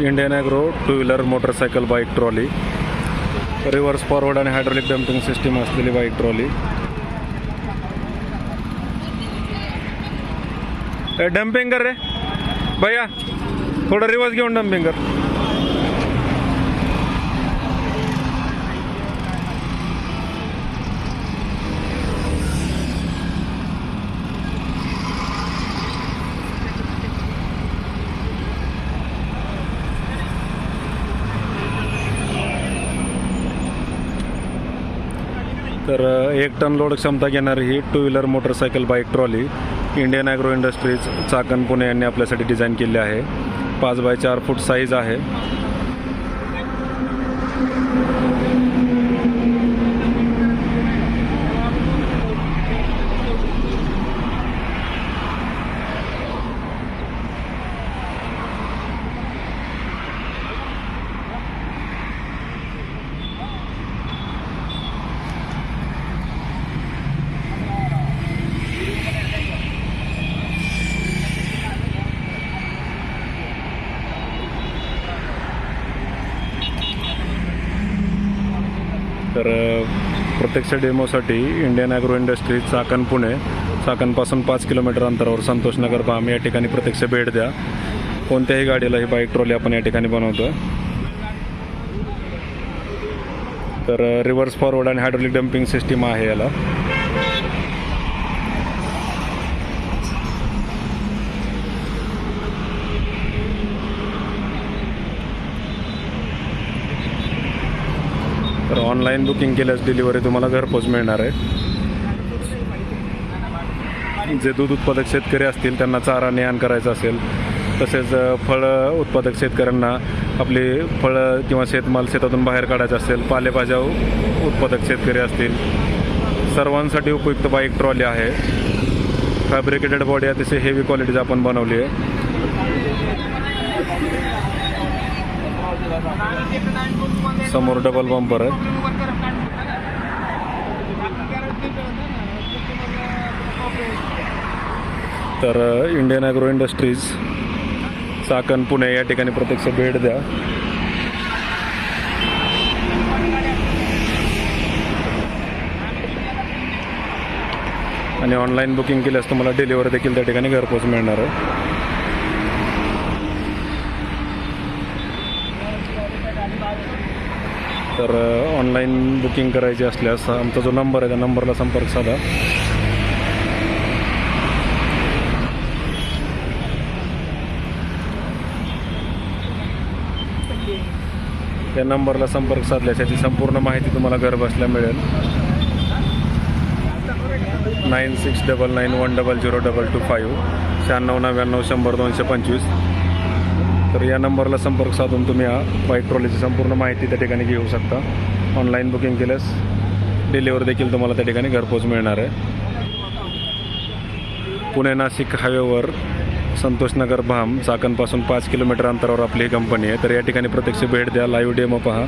Indian agro two wheeler motorcycle bike trolley. Reverse forward आणि hydraulic dumping system असलेली bike trolley. Dumping कर रे. भैया थोडं रिवर्स घेऊन डम्पिंग कर. तर एक टन लोड क्षमता घेणारी ही two wheeler motorcycle bike trolley Indian agro industries Chakan Pune यांनी आपल्यासाठी डिझाईन केली आहे. पाच बाय चार फूट साईज आहे. तर प्रत्यक्ष डेमोसाठी Indian agro industries Chakan Pune चाकणपासून पाच किलोमीटर अंतरावर संतोषनगर बाम या ठिकाणी प्रत्यक्ष भेट द्या. कोणत्याही गाडीला ही बाईक ट्रॉली आपण या ठिकाणी बनवतो तर रिव्हर्स फॉरवर्ड आणि हायड्रोलिक डम्पिंग सिस्टीम आहे याला. ऑनलाईन बुकिंग केल्यास डिलिव्हरी तुम्हाला घरपोच मिळणार आहे. जे दूध उत्पादक शेतकरी असतील त्यांना चारा नेहान करायचा असेल तसेच फळं फळ उत्पादक शेतकऱ्यांना आपली फळं किंवा शेतमाल शेतातून बाहेर काढायचं असेल पालेभाज्या उत्पादक शेतकरी असतील सर्वांसाठी उपयुक्त बाईक ट्रॉली आहे. फॅब्रिकेटेड बॉडी अतिशय हेवी क्वालिटीज आपण बनवली आहे. समोर डबल बंपर आहे. तर Indian agro industries Chakan Pune या ठिकाणी प्रत्यक्ष भेट द्या. आणि ऑनलाईन बुकिंग केल्यास तुम्हाला डिलिव्हरी देखील त्या ठिकाणी घरपोच मिळणार आहे. तर ऑनलाईन बुकिंग करायची असल्यास आमचा जो नंबर आहे त्या नंबरला संपर्क साधा. त्या नंबरला संपर्क साधल्यास याची संपूर्ण माहिती तुम्हाला घर बसल्या मिळेल. Nine six double nine one double zero double two five शहाण्णव नव्याण्णव शंभर दोनशे पंचवीस. तर या नंबरला संपर्क साधून तुम्ही हा बाईक ट्रॉलीची संपूर्ण माहिती त्या ठिकाणी घेऊ शकता. ऑनलाईन बुकिंग केल्यास डिलिव्हरी देखील तुम्हाला त्या ठिकाणी घरपोच मिळणार आहे. पुणे नाशिक हायवेवर संतोषनगर भाम चाकणपासून पाच किलोमीटर अंतरावर आपली ही कंपनी आहे. तर या ठिकाणी प्रत्यक्ष भेट द्या लाईव्ह डेमो पहा.